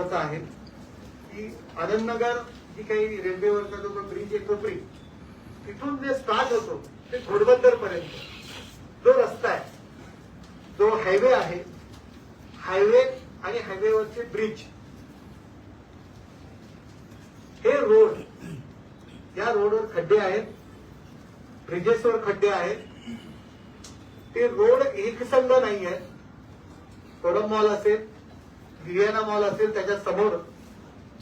महत्वाचं आहे की आनंदनगर जी काही रेल्वेवरचा जो ब्रिज येतो ब्रिज तिथून जे स्टार्ट होतो ते घोडबंदर पर्यंत जो रस्ता आहे जो हायवे आहे हायवे आणि हायवेवरचे ब्रिज हे रोड या रोडवर खड्डे आहेत ब्रिजेसवर खड्डे आहेत. ते रोड एकसंध नाही आहेत कोडम मॉल असेल लिरियाना मॉल असेल त्याच्यासमोर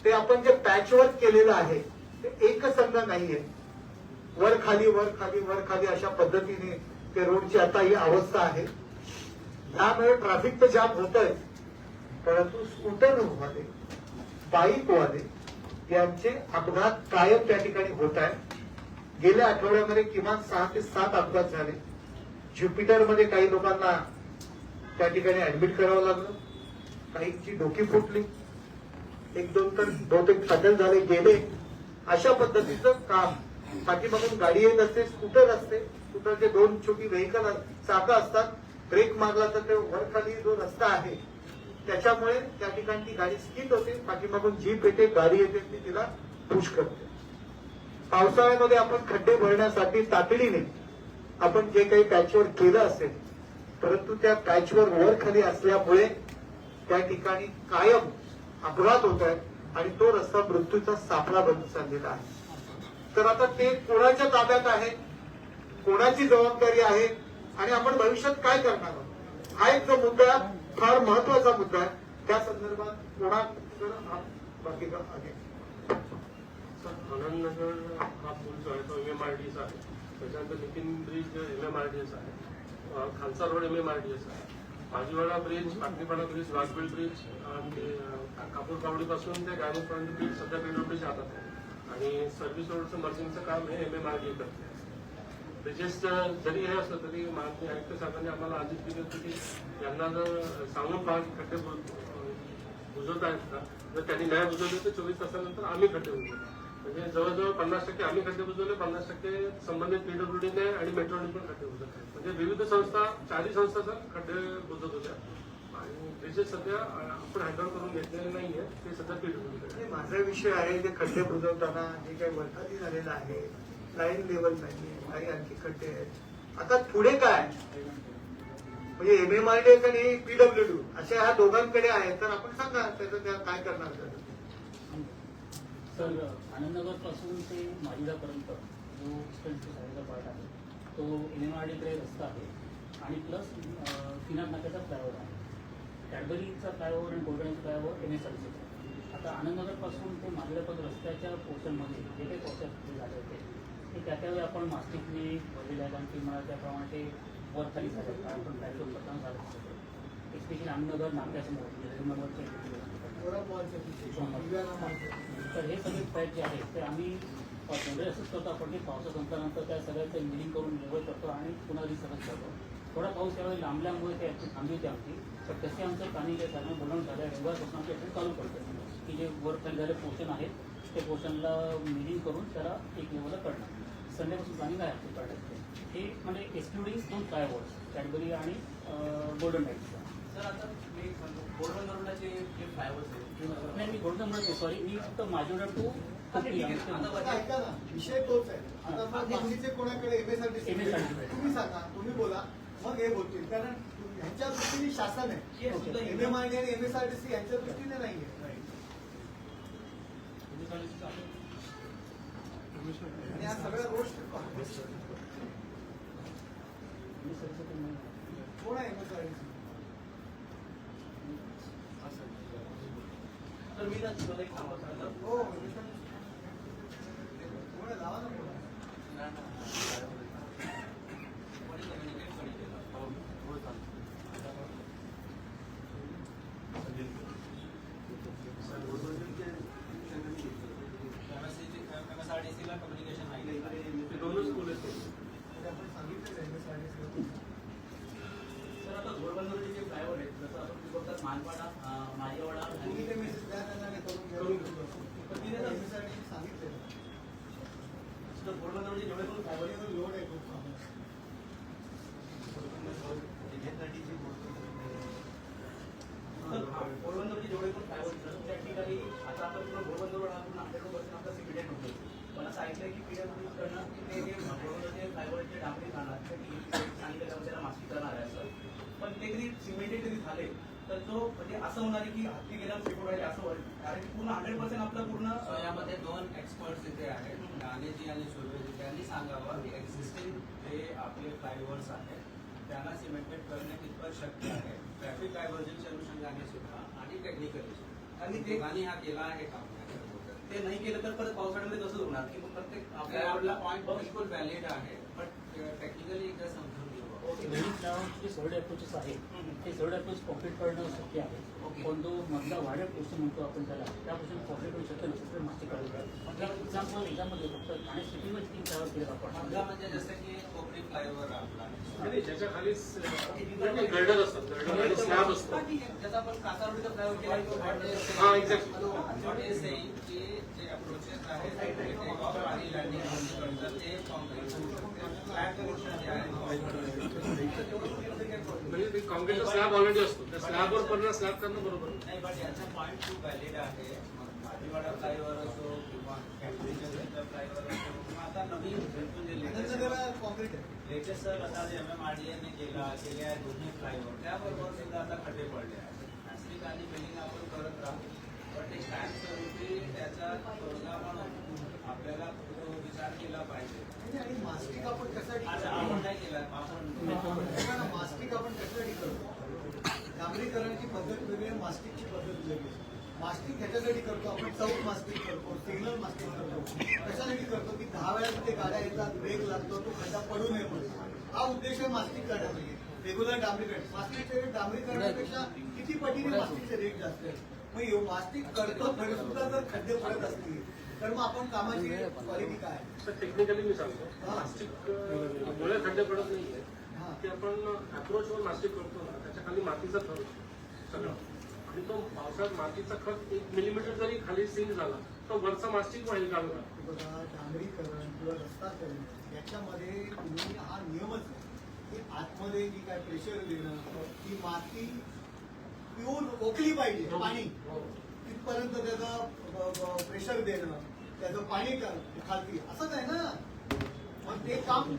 ते आपण जे पॅचवर्क केलेलं आहे ते एकसंध नाहीये. वर खाली वर खाली वर खाली अशा पद्धतीने ते रोडची आता ही अवस्था आहे. यामुळे ट्रॅफिक तर जाम होत आहे परंतु स्कूटर बाईकवाले यांचे अपघात कायम त्या ठिकाणी होत आहे गेल्या आठवड्यामध्ये किमान सहा ते सात अपघात झाले. ज्युपिटरमध्ये काही लोकांना त्या ठिकाणी ऍडमिट करावं लागलं. काहींची डोकी फुटली एक दोन तर बहुतेक सदल झाले गेले. अशा पद्धतीचं काम. पाठीमागून गाडी येत असते स्कूटर असते. स्कूटरचे दोन छोटी व्हेकल चाकं असतात. ब्रेक मारला तर ते वरखाली जो रस्ता आहे त्याच्यामुळे त्या ठिकाणी ती गाडी स्किट होते. पाठीमागून जीप येते गाडी येते ती तिला पुश करते. पावसाळ्यामध्ये आपण खड्डे भरण्यासाठी तातडीने आपण जे काही पॅचवर केलं असेल परंतु त्या पॅचवर वर खाली असल्यामुळे त्या ठिकाणी कायम अपघात होत आहे आणि तो रस्ता मृत्यूचा सापळा बनत चाललेला आहे. तर आता ते कोणाच्या ताब्यात आहे? कोणाची जबाबदारी आहे? आणि आपण भविष्यात काय करणार आहोत? हा एक जो मुद्दा फार महत्त्वाचा मुद्दा आहे. त्या संदर्भात कोणा बाकी का आगे आनंदनगर हा पूल जो आहे तो एम एम आर डी आहे. त्याच्यानंतर Nitin bridge M M R D S आहे खालचा Khalsa road M M R D S आहे. Bhajiwada bridge Patnipada bridge Waghbil bridge आणि कापूर कावडीपासून ते गायमुखपर्यंत ब्रिज सध्या पीडब्ल्यूडी हातात आहे. आणि सर्व्हिस रोडचं मर्जिंगचं काम हे एम एम आर डी करते ब्रिजेस जरी हे असलं तरी माननीय आयुक्त साहेबांनी आम्हाला आधीच दिली होती की यांना जर सांगून पाच खड्डे बुजवत आहेत का जर त्यांनी नाही बुजवले तर चोवीस तासानंतर आम्ही खड्डे बुजवतो म्हणजे जवळजवळ पन्नास टक्के आम्ही खड्डे बुजवले पन्नास टक्के संबंधित पीडब्ल्यूडीने आणि मेट्रोने पण खड्डे बुजवत आहेत म्हणजे विविध संस्था चारही संस्था सर खड्डे बुजत होत्या. आणि ब्रिजेस सध्या आपण हँडल करून घेतलेले नाहीये ते सध्या पीडब्ल्यूडी माझा विषय आहे ते खड्डे बुजवताना जे काही वरखाली झालेलं आहे लाईन लेवल नाही काही आणखी खड्डे आहेत. आता पुढे काय? म्हणजे एम एम आर डी आणि पीडब्ल्यू अशा ह्या दोघांकडे आहेत तर आपण सांगा त्याचं त्या काय करणार सर आनंदनगरपासून ते माजिदापर्यंत जो स्टंटचा साईडचा पार्ट आहे तो एन एम आर डीकडे रस्ता आहे. आणि प्लस किनार नाक्याचा फ्लायओव्हर आहे. कॅडबरीचा फ्लायओव्हर आणि गोल्डनचा फ्लायओव्हर एन एस आर सीचा आता आनंदनगरपासून ते माजिदापर्यंत रस्त्याच्या पोर्शनमध्ये जे काही पोर्शन झाले होते ते त्या त्यावेळी आपण मास्टिकने भरलेले आहे कारण की मला त्याप्रमाणे ते वर खाली झाले. कारण आपण फ्लायओव्हर प्रथम झालं होतं. एस्पेशली आनंदनगर नाक्यासमोर रेल्वेनगरच्या तर हे सगळे फ्लॅट जे आहेत ते आम्ही जनरली असंच करतो आपण की पावसा संपल्यानंतर त्या सगळ्याचं इंजिनिअरिंग करून लेवल करतो आणि पुन्हा रिसर्च करतो. थोडा पाऊस यावेळी लांबल्यामुळे ते ॲक्च्युली थांबली होती आमची. पण तसे आमचं पाणी जे साधारण बोलवून झालं रविवारपासून आमचे ॲक्शन चालू करतो की जे वर खाली झाले पोर्शन आहेत ते पोर्शनला मिलिंग करून त्याला एक लेवलला करणं. संडेपासून प्लॅनिंग आहे आमचं काढायचं हे म्हणजे एक्सक्लुडिंग दोन फ्लायओव्हर्स कॅडबरी आणि गोल्डन लाईटचा नाही मी गोल्डन म्हणत सॉरी मी फक्त टू हा, विषय तोच आहे. आता मग बाकीचे कोणाकडे. तुम्ही सांगा तुम्ही बोला. मग हे बोलतील. कारण ह्यांच्या दृष्टीने शासन आहे. Yes, सुद्धा एम एम आय आणि एमएसआरटीसी यांच्या दृष्टीने नाहीये. आणि या सगळ्या गोष्टी कोण आहे एमएसआरटीसी तर मी ना तुम्हाला एक सांगू सांगतो हो MSRTC. कोण आहे लावा ना कोण एमएसआरटीसीला कम्युनिकेशन नाही ते दोनच स्कूल आहेत आपण सांगितलं एमएसआरटीसी सर आता घोडबंदरचे जे फ्लायओव्हर आहेत जसं आपण ते बघतात मानपाडा अं, माझेवाडा तुम्ही ते आणि मेसेज द्या त्यांना नाही करून घ्या. करून पण तिने एमएसआरटीसी सांगितलं घोडबंदरचे जेवढे पण फ्लायओव्हर सांगितलं त्याला मास्टिक करणार आहे सर पण ते कधी झाले तर तो म्हणजे असं होणार की हत्ती गेल्यावर फेकून राहिले असं होईल. कारण की पूर्ण हंड्रेड पर्सेंट आपलं पूर्ण So, यामध्ये दोन एक्सपर्ट इथे आहेत गांधीजी आणि सुर्वेजी त्यांनी सांगावं की एक्झिस्टिंग जे आपले फ्लायओव्हर्स आहेत त्यांना सिमेंटेड करणे कितपत शक्य आहे. ट्रॅफिक डायव्हर्जनच्या अनुषंगाने सुद्धा आणि टेक्निकली सुद्धा आणि आणि ते- दोघांनी हा केला आहे काम. ते नाही केलं तर परत पावसाळ्यामध्ये कसं होणार की मग प्रत्येक आपला आपल्या पॉईंट बिलकुल व्हॅलिड आहे. बट टेक्निकली एकदा समजून फ्लायओव्हरचे जे सर्ड अप्रोचेस आहेत ते सर्ड अप्रोच कॉम्प्लीट करणं शक्य आहे. पण तो मधला म्हणतो आपण त्याला. त्यापासून कॉम्प्लीट करू शक्य नसेल एक्झाम्पल फक्त ठाणे सिटीमध्ये तीन फ्लायओव्हर केले आपण. म्हणजे जसं की कोकणी फ्लायओव्हर आपला. गर्डर असतात गर्डर आणि स्लॅब असतो. ठीक आहे. त्याचा आपण कासारवडीचा फ्लायओव्हर केला जे अप्रोचेस आहेत ते आणि म्हणजे स्लॅब ऑलरेडी असतो. त्या स्लॅबवर पडणार स्लॅब करणं बरोबर. नाही. बट याचा पॉईंट खूप व्हॅलिड आहे. फ्लायओव्हर असो किंवा असो आता नवीन नवीन जे latest कॉन्क्रीट आहे. लेटेस्ट सर आता जे एम एम आर डी एने केला केले आहे दोन्ही फ्लायओव्हर त्याबरोबर सुद्धा आता खड्डे पडले आहेत. नास्तिक आणि बिल्डिंग आपण करत राहू. पण त्याचा तोडगा म्हणून आपल्याला विचार केला पाहिजे आणि मास्टिक आपण कशासाठी अच्छा आपण काय आपण मास्टिक आपण कशासाठी करतो डांबरीकरणाची पद्धत वेगळी आहे मास्टिकची पद्धत वेगळी मास्टिक ह्याच्यासाठी करतो आपण चौक मास्टिक करतो सिग्नल मास्टिक करतो कशासाठी करतो की दहा वेळा ते गाड्या येतात ब्रेक लागतो तो खड्डा पडू नये म्हणून हा उद्देश आहे मास्टिक करण्याचा रेग्युलर डांबरीकरण मास्टिकचे रेट डांबरीकरणापेक्षा किती पटीने मास्टिकचे रेट जास्त आहे मग ह्यो मास्टिक करतो तरी सुद्धा जर खड्डे पडत असतील तर मग आपण कामाची क्वालिटी काय? तर टेक्निकली मी सांगतो. प्लास्टिक मुळे खड्डे पडत नाहीये. हा. ते आपण अप्रोचवर प्लास्टिक करतो ना त्याच्याखाली मातीचा थर सगळं. आणि तो पावसाळ्यात मातीचा खत एक मिलीमीटर जरी खाली सिंक झाला तर वरचा मास्टिक वाहील काढून बघा डांबरीकरण किंवा रस्ता करण याच्यामध्ये तुम्ही हा नियमच आहे. की आतमध्ये जी काय प्रेशर देणं ती माती पिऊन ओकली पाहिजे पाणी. तिथपर्यंत त्याचं प्रेशर देणं त्याचं पाणी का- खालती. असंच आहे ना? मग ते काम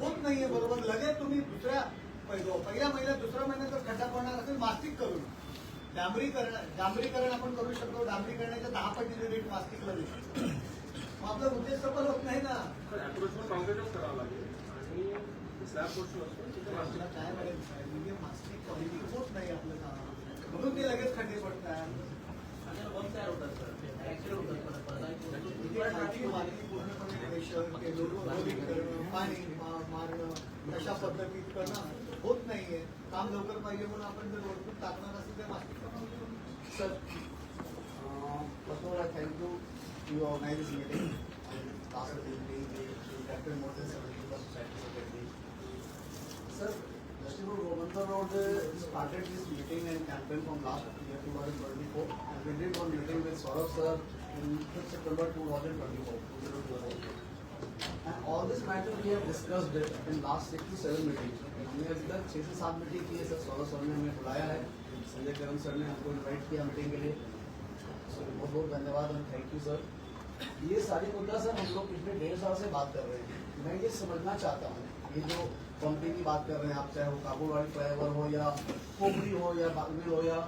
होत नाहीये बरोबर? लगेच तुम्ही दुसऱ्या पहिल्या पहिल्या महिन्यात दुसऱ्या महिन्यात जर खड्डा पडणार असेल मास्टिक करून डांबरीकरण डांबरीकरण आपण करू शकतो. डांबरीकरणाच्या दहा पटीने रेट मास्टिकला देऊ मग आपला उद्देश सफल होत नाही ना. काय म्हणायचं? आहे, म्हणजे मास्टिक क्वालिटी होत नाही आपलं काम. म्हणून ते लगेच खड्डे पडतात. सर. अशा पद्धतीत करणं होत नाहीये. काम लवकर पाहिजे म्हणून आपण जर वरतून टाकणार असेल तर mastic Sir, uh, first of all, I thank you to organize uh, छह से सात मीटिंग की है सर सौरभ सर ने हमें बुलाया है संजय करण सर ने हमको इनवाइट किया मीटिंग के लिए सर बहुत बहुत धन्यवाद और थैंक यू सर ये सारी मुद्दा सर हम लोग पिछले डेढ़ साल से बात कर रहे हैं मैं ये समझना चाहता हूँ ये जो पंपिंग की बात कर रहे हैं आप चाहे वो काबुलवाड़ी फ्लाईओवर हो या पोखरी हो या बागमिल हो या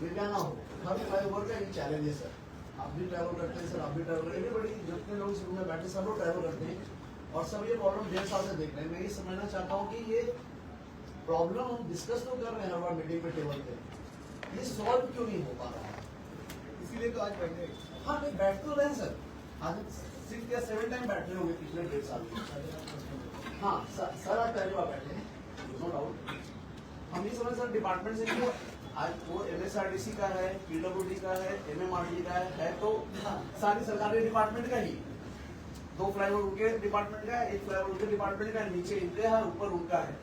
विज्ञाना हो हर फ्लाईओवर का एक चैलेंज है सर आप भी ट्रैवल करते हैं सर आप भी ट्रैवल करते हैं। बड़ी जितने लोग रूम में बैठे सब लोग ट्रैवल करते हैं। और सब ये प्रॉब्लम डेढ़ साल से देख रहे हैं। मैं ये समझना चाहता हूँ कि ये प्रॉब्लम हम डिस्कस तो कर रहे हैं हर बार मीटिंग पे टेबल पे। ये सॉल्व क्यों नहीं हो पा रहा है? इसीलिए तो आज बैठे हाँ। नहीं बैठ तो रहे सर आज सिक्स या सेवन टाइम बैठे होंगे पिछले डेढ़ साल में। हाँ सर सर आज पहली बैठे हैं। नो डाउट हम ये समझ सर डिपार्टमेंट से कि आज वो एमएसआरडीसी का है पीडब्ल्यूडी का है एमएमआरडी का है है तो सारी सरकारी डिपार्टमेंट का ही। दो फ्लाईओवर उनके डिपार्टमेंट का है एक फ्लाईओवर उनके डिपार्टमेंट का है नीचे इनके है ऊपर उनका है।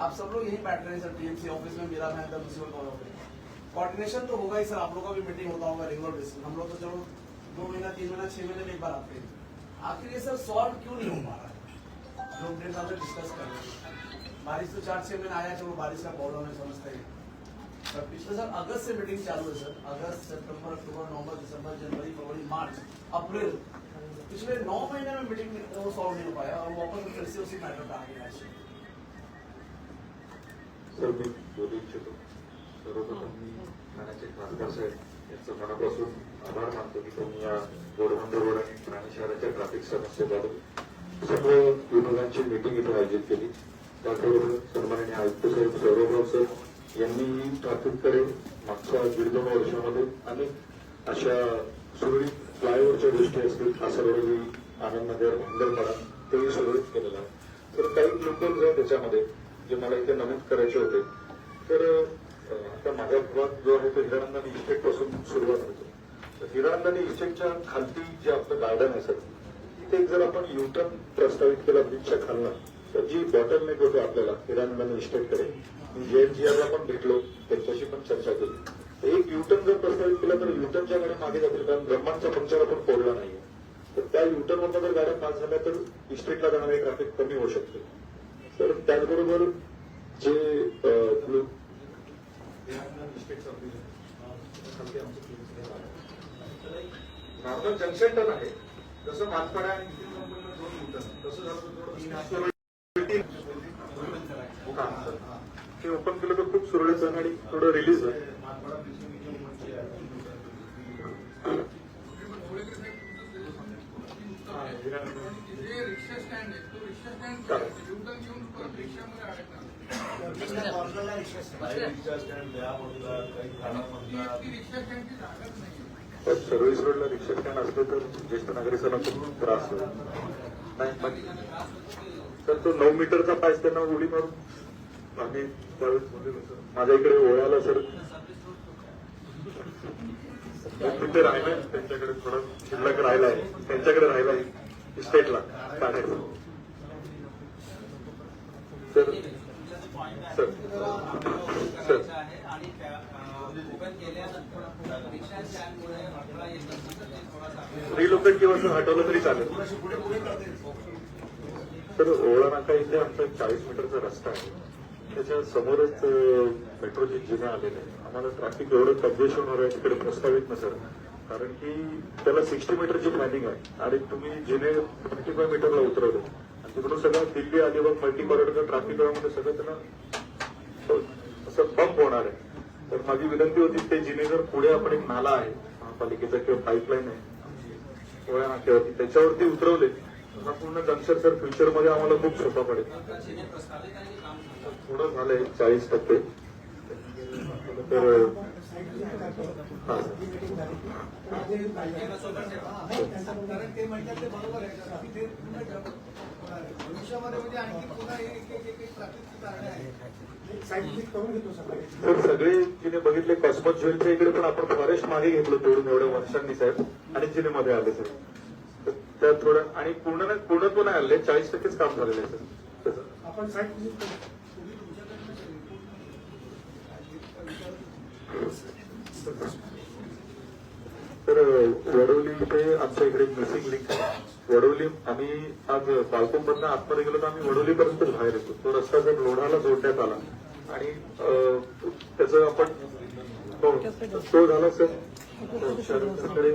आप सब लोग यही बैठ रहे हैं सर टीएमसी ऑफ़िस में मेरा मैं अंदर कॉलोनी में कोऑर्डिनेशन तो होगा ही सर आप लोग का भी मीटिंग होता होगा रेगुलर बेसिस हम लोग तो चलो दो महीना तीन महीना छह महीने में एक बार आते हैं। आखिर ये सर सॉल्व क्यों नहीं हो पा रहा? है लोग डेढ़ साल डिस्कस कर रहे हैं। बारिश तो चार छह महीने आया चलो बारिश का प्रॉब्लम है समझते हैं। पर पिछले साल अगस्त से मीटिंग चालू है सर। अगस्त सितंबर अक्टूबर नवंबर दिसंबर जनवरी फरवरी मार्च अप्रैल। पिछले नौ महीने में मीटिंग वो सॉल्व नहीं हो पाया और वापस फिर से उसी मैटर पर आ गया है सर मी बोलू इच्छितो। सर्वप्रथम मी ठाण्याचे खासदार साहेब यांचं मनापासून आभार मानतो की त्यांनी या गोडबंद रोड आणि ठाणे शहराच्या ट्रॅफिक समस्येबाबत सर्व विभागांची मीटिंग इथे आयोजित केली. त्याचबरोबर सन्माननीय आयुक्त साहेब सौरभराव साहेब यांनी ट्रॅफिककडे मागच्या दीड दोन वर्षामध्ये अनेक अशा सुरळीत फ्लायओव्हरच्या गोष्टी असतील कासारवडी आनंदनगर मंगलपाडा तेही सुरळीत केलेलं आहे. तर काही लोकल जर त्याच्यामध्ये जे मला इथे नमूद करायचे होते तर आता माझ्या भागात जो आहे तो हिरानंदानी इस्टेटपासून सुरुवात होतो. तर हिरानंदानी इस्टेटच्या खालती जे आपलं गार्डन आहे सर एक जर आपण युटर्न प्रस्तावित केला ब्रिजच्या खालनं तर जी बॉटल नेक होतो आपल्याला हिरानंदानी इस्टेटकडे मी जेएनजीआरला पण भेटलो त्यांच्याशी पण चर्चा केली. एक युटर्न जर प्रस्तावित केला तर युटर्नच्या गाड्या मागे जातील कारण ब्रह्मांडचा पंक्चर आपण फोडला नाहीये. तर त्या युटर्नवरनं जर गाड्या पास झाल्या तर इस्टेटला जाणारे ट्रॅफिक कमी होऊ शकते. तर त्याचबरोबर जे जंक्शन टन आहे. जसं मानपाडा आणि नितीन कंपनीला दोन युटर्न तसं झालं तर थोडं सुरळीत- हा. ते ओपन केलं तर खूप सुरळीत जाईल आणि थोडं रिलीज होईल. हा, रिक्षा स्टँड आहे तो रिक्षा स्टँड सर्विस पण सर्व्हिस रोडला रिक्षा स्टँड असले तर ज्येष्ठ नागरिकांना खूप त्रास होईल. नाही पण तर तो नऊ मीटरचा पायस त्यांना उडी मारून आम्ही त्यावेळेस म्हणजे माझ्या इकडे ओळ्याला सर. तिथे राहिलंय त्यांच्याकडे थोडं शिल्लक राहिलाय. त्यांच्याकडे राहिलाय स्टेटला काढायचं. Sir sir sir. रिलोकेट किंवा असं हटवलं तरी चालेल. तर ओळा नाका इथे आमचा चाळीस मीटरचा रस्ता आहे. त्याच्या समोरच अं, मेट्रोचे जिने आलेले आहे आम्हाला ट्रॅफिक एवढं कब्जेशन होणार आहे तिकडे प्रस्तावित नसेल कारण की त्याला सिक्स्टी मीटरची प्लॅनिंग आहे. आणि तुम्ही जिने थर्टी फाय मीटरला उतरवले. आणि तिकडून सगळं दिल्ली अलिबाग मल्टी कॉरिडॉर ट्रॅफिकमध्ये सगळं त्यांना असं बंप होणार आहे. तर माझी विनंती होती ते जिने जर पुढे आपण एक नाला आहे महापालिकेचा किंवा पाईपलाईन आहे नाक्यावरती त्याच्यावरती उतरवले तर पूर्ण जंक्शन सर फ्युचरमध्ये आम्हाला खूप सोपा पडेल. जिने प्रस्तावित आहे थोडं झालंय चाळीस टक्के. तर हा. पूर्ण. भविष्यामध्ये म्हणजे आणखी पुन्हा एक एक एक एक ट्रॅफिकची कारणे आहेत. सायंटिफिक करून घेतो सगळे. तर सगळे जिने बघितले कॉस्मॉस ज्वेलच्या इकडे पण आपण फॉरेस्ट मागे घेतलं तोडून एवढ्या वर्षांनी साहेब. आणि जिने मध्ये आले सर तर त्या थोडं आणि पूर्ण नाही- पूर्णत्व नाही आले चाळीस टक्केच काम झालेलं आहे सर आपण साईट व्हिजिट करू तुम्ही तुमच्याकडनं तर वडवली इथे आमच्या इकडे मिसिंग लिंक आहे. वडवली आम्ही आज बालकोंमधनं आतमध्ये गेलो तर आम्ही वडवलीपर्यंत बाहेर येतो. तो रस्ता जर लोढाला जोडण्यात आला आणि त्याचं आपण हो तो झाला सर. हो, शहराकडे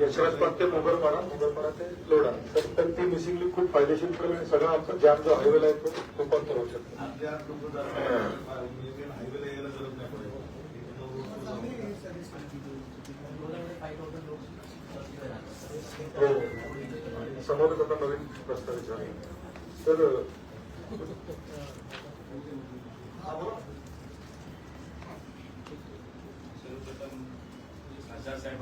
यशवंत पाट ते मोगलपाडा मोगलपाडा ते लोढा तर तर ती मिसिंग लिंक खूप फायदेशीर ठरेल आणि सगळा आमचा जॅम जो हायवेला आहे तो रूपांतर होऊ शकतो. हो. समोरच आता नवीन प्रस्ताव विचारला तर खासदार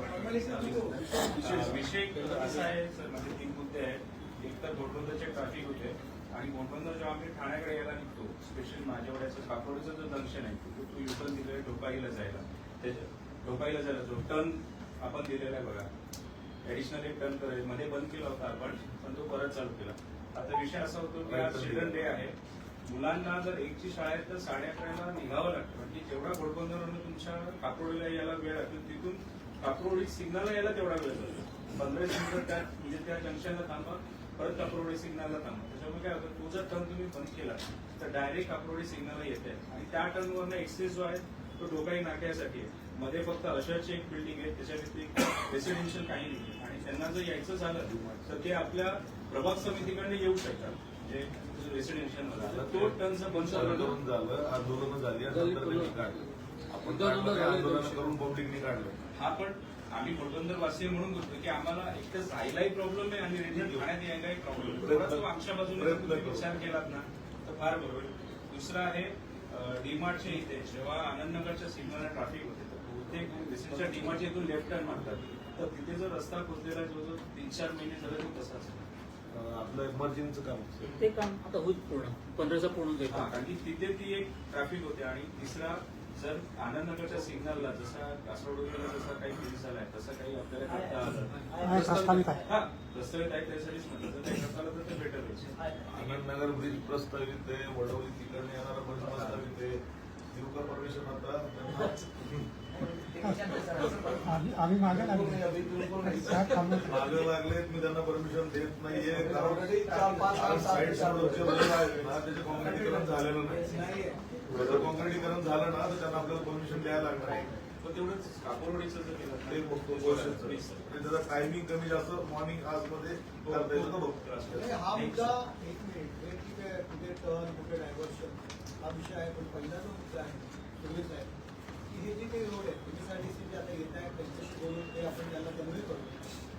विषय असा आहे सर माझे तीन मुद्दे आहेत. एक तर घोटबंदरचे ट्रॅफिक होते आणि घोटबंदर जेव्हा आम्ही ठाण्याकडे यायला निघतो स्पेशल माझ्यावड्याचं काकोडचं जो जंक्शन आहे तिथे तो युटर्न दिलेला ढोकाईला जायला. त्याच्या ढोकाईला जायला जो टर्न आपण दिलेला आहे बघा. ऍडिशनल एक टर्न करायचं मध्ये बंद केला होता आपण पण तो परत चालू केला. आता विषय असा होतो की आज चिल्ड्रन डे आहे. मुलांना जर एकची शाळा आहे तर साडे अकराला निघावं लागतं. म्हणजे जेवढा घोडबंदरवरून तुमच्या काकरोडीला यायला वेळ लागतो तिथून काकरोडी सिग्नलला यायला तेवढा वेळ जातो पंधरा मिनिटं त्या म्हणजे त्या जंक्शनला थांबा परत काकरोडी सिग्नलला थांबा. त्याच्यामुळे काय होतं तो जर टर्न तुम्ही बंद केला तर डायरेक्ट काकरोडी सिग्नलला येते. आणि त्या टर्नवरनं एक्सेस जो आहे तो डोकाई नाक्यासाठी आहे. मध्ये फक्त अशाची एक बिल्डिंग आहे त्याच्या व्यतिरिक्त रेसिडेन्शियल काही नाही. आणि त्यांना जर यायचं झालं तर ते आपल्या प्रभाग समितीकडे येऊ शकतात. म्हणजे रेसिडेन्शियलमध्ये. तो टर्नचं बंद आंदोलन झालं आंदोलन झाली आणि नंतर त्यांनी काढलं. आपण काढलं ते आंदोलन करून पब्लिकनी काढलं. हा पण आम्ही पोटबंदर वासी म्हणून बोलतो की आम्हाला एक तर जायलाही प्रॉब्लेम आहे आणि रिटर्न खाण्यात यायलाही प्रॉब्लेम आमच्या बाजूने. विचार केलात ना तर फार बरोबर. आहे. दुसरं आहे डीमार्टच्या इथे जेव्हा आनंदनगरच्या सिग्नलला ट्रॅफिक तर बहुतेक रिसेंटच्या डीमार्टच्या इथून लेफ्ट टर्न मारतात. तर तिथे जो रस्ता खोदलेला जवळजवळ तीन चार महिने झाले तो तसाच आहे. अं, आपलं इमर्जन्सीचं काम ते काम आता होईल पूर्ण. पंधराचा पूर्ण होईल कारण की तिथे ती एक ट्रॅफिक होते. आणि तिसरा जर आनंदनगरच्या सिग्नलला जसा कासरवडीला जसा काही फेरी झालाय तसं काही आपल्याला करता आलं. प्रस्तावित आहे. हा प्रस्तावित आहे त्यासाठीच म्हटलं. जर काही करता आलं तर ते बेटर होईल आनंदनगर ब्रिज प्रस्तावित आहे वडवली तिकडे येणारा ब्रिज प्रस्तावित आहे. देऊ का परमिशन आता आम्ही मागे मागे लागले मी त्यांना परमिशन देत नाहीये. त्याचे कॉन्क्रिटीकरण झालेलं नाही. जर कॉन्क्रिटीकरण झालं ना तर त्यांना आपल्याला परमिशन द्यायला लागणार आहे. पण तेवढंच कापूरवाडीचं ते बघतो त्याचा टायमिंग कमी जास्त मॉर्निंग आज मध्ये करता बघतो नाही, हा मुद्दा एक मिनिट ठीक आहे कुठे टर्न कुठे डायव्हर्शन हा विषय आहे पण पहिला जो मुद्दा आहे पूर्वीच आहे हे। जे काही रोड आहे त्याच्यासाठी जे आता येत आहे त्यांच्याशी बोलून ते आपण त्यांना कन्व्हे करू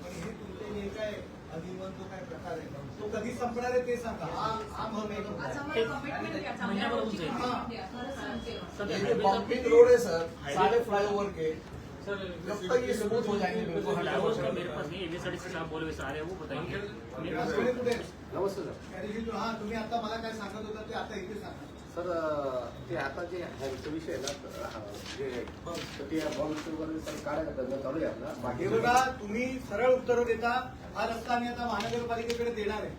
पण हे। तुमचे जे काय अधिमन जो काय प्रकार आहे तो कधी संपणार आहे ते सांगा हा। हा महत्त्वाचा मुद्दा आहे. महिन्याभरातच जाईल. सध्या ये ते पम्पिंग रोड है सर सारे फ्लाईओवर के सर कब तक ये स्मूथ हो जाएंगे बिल्कुल फ्लाईओवर का मेरे पास नहीं एमएसआरडी से आप बोले वैसे आ रहे हैं वो बताएंगे। मेरे पास राजवाडे कुठे आहे? नमस्ते सर। त्या दिवशी तू- हा तुम्ही आता मला काय सांगत होता ते आता इथे सांगा सर ते आता जे विषय आहे ना हा, जे तर ते बॉम्ब वगैरे सर काढायला धंदा चालू आहे आपला. हे बाकी बघा तुम्ही सरळ उत्तर देता हा रस्ता आम्ही आता महानगरपालिकेकडे देणार आहे.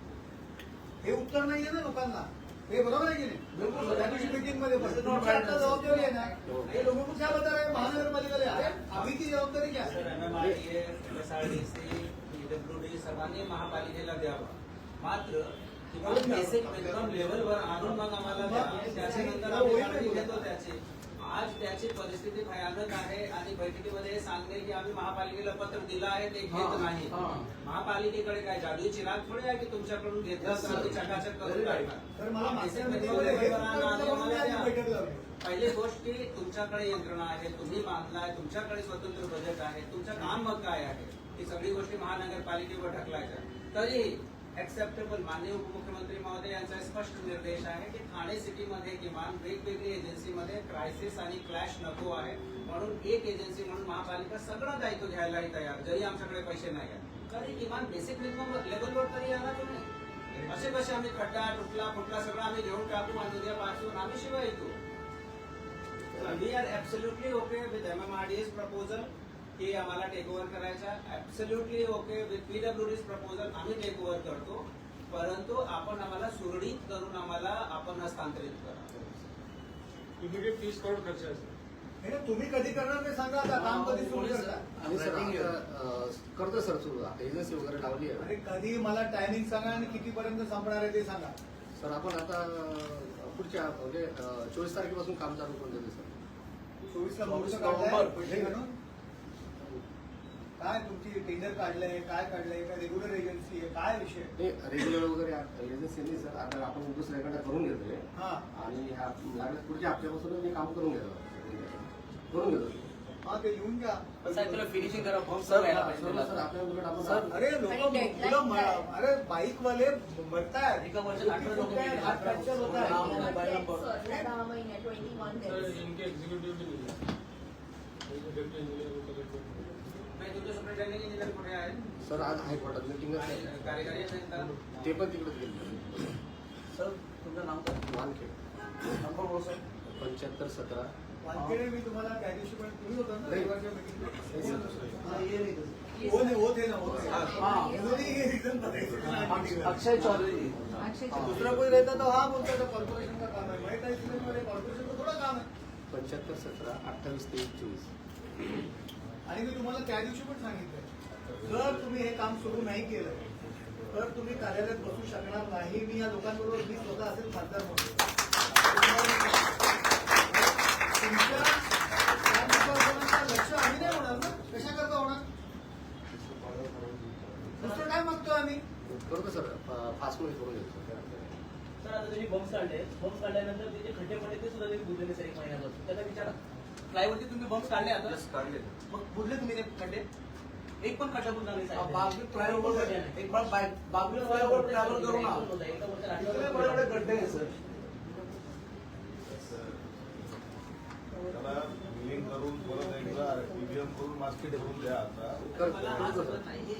हे उत्तर नाहीये ना लोकांना. हे बरोबर आहे की नाही? बिलकुल त्या दिवशी मीटिंगमध्ये पण तुमची आता जबाबदारी आहे ना? हे. क्या हैं महानगरपालिका ले आए अभी की जबाबदारी क्या सर है M M R D SRDC PWD सर्वांनी महापालिकेला द्यावा. मात्र किमान बेसिक मिनिमम लेवलवर आणून मग आम्हाला द्या त्याच्यानंतर आम्ही काळजी घेतो त्याची आज त्याची परिस्थिती भयानक आहे आणि बैठकीमध्ये हे सांगणे की आम्ही महापालिकेला पत्र दिलं आहे ते घेत नाही. महापालिकेकडे काय जादू चिराग थोडे आहे की तुमच्याकडून घेतलं तर चकाचक करून तर हे पहिली गोष्ट की तुमच्याकडे यंत्रणा आहे तुम्ही बांधलाय तुमच्याकडे स्वतंत्र बजेट आहे तुमचं काम मग काय आहे? ही सगळी गोष्टी महानगरपालिकेवर ढकलायच्या. तरीही ऍक्सेप्टेबल माननीय उपमुख्यमंत्री महोदय यांचा स्पष्ट निर्देश आहे की ठाणे सिटीमध्ये किमान वेगवेगळी एजन्सीमध्ये क्रायसिस आणि क्लॅश नको आहे. म्हणून एक एजन्सी म्हणून महापालिका सगळं दायित्व घ्यायलाही तयार. जरी आमच्याकडे पैसे नाही आहेत. तरी किमान बेसिक मिनिमम लेवलवर तरी या तुम्ही. असे कसे आम्ही खड्डा तुटला फुटला सगळं आम्ही घेऊन टाकू आणि उद्या पासून आम्ही शिवाय येतो. We are absolutely okay with M M R D S proposal की आम्हाला टेक ओव्हर करायचा absolutely okay with PW proposal आम्ही टेक ओव्हर करतो. परंतु आपण आम्हाला सुरळीत करून आम्हाला आपण हस्तांतरित करा इमिडिएट तीस करोड खर्च हे ना, तुम्ही कधी करणार ते सांगा. आता काम कधी सुरू करता? आणि सर आता, अं, करतो सर सुरू. एजन्सी वगैरे लावली आहे. अरे कधी मला टायमिंग सांगा आणि कितीपर्यंत संपणार आहे ते सांगा. सर आपण आता अं, पुढच्या म्हणजे चोवीस तारखेपासून काम चालू करून देतो सर. चोवीसला मुहूर्त नोव्हेंबर. पैसे घालून काय तुमची टेंडर काढलंय काय काढलंय काय रेग्युलर एजन्सी आहे काय विषय रेग्युलर वगैरे एजन्सी नाही सर आता आपण दुसऱ्याकडे करून घेतोय. हा. आणि ह्या लागल्यास पुढच्या हप्त्यापासून मी काम करून घेतो. करून घेतो. हा ते लिहून घ्या. फिनिशिंग करा फॉर्म सर सर आपल्या उलट आपण अरे लोक मुलं म- अरे बाईक वाले भरतायत एका वर्षात अठरा लोकं हात फ्रॅक्चर होत आहे सर सर आज हायकोर्टात मिटिंग ते पण तिकडेच गेले. सर तुमचं नाव काय? वानखेड. नंबर बोल सर. पंच्याहत्तर सतरा. वानखेडे मी तुम्हाला त्या दिवशी पण तुम्ही होता ना रविवारच्या meeting अक्षय हो हे. चौधरी. दूसरा कोई रहता तो हाँ बोलता था कॉर्पोरेशन का काम है मैं कॉर्पोरेशन का थोड़ा काम है पंच्याहत्तर सतरा अठ्ठावीस तेवीस चोवीस. आणि मी तुम्हाला त्या दिवशी पण सांगितलं जर तुम्ही हे काम सुरू नाही केलं तर तुम्ही कार्यालयात बसू शकणार नाही. मी या लोकांबरोबर मी स्वतः असेल खासदार म्हणून. लक्ष आम्ही नाही होणार ना? कशा करता होणार? दुसरं काय आम्ही? करतो सर फास्टमध्ये करून घेतो तर आता बम्स काढले बम्स काढल्यानंतर ते जे खड्डे पडले ते सुद्धा त्यांनी बुजलेले सर एक महिन्यापासून. त्याचा विचार फ्लायवरती तुम्ही बम्स काढले आता? काढले. मग बुजले तुम्ही ते खड्डे? एक पण खड्डा बुजला नाही. साहेब. बागवी फ्लायओव्हर एक पण बाय- बागवी फ्लायओव्हर ट्रॅव्हल करू ना एक बडे बडे गड्डे आहे सर त्याला करून परत एकदा ईव्हीएम करून मार्केट करून द्या आता. मला असं नाही हे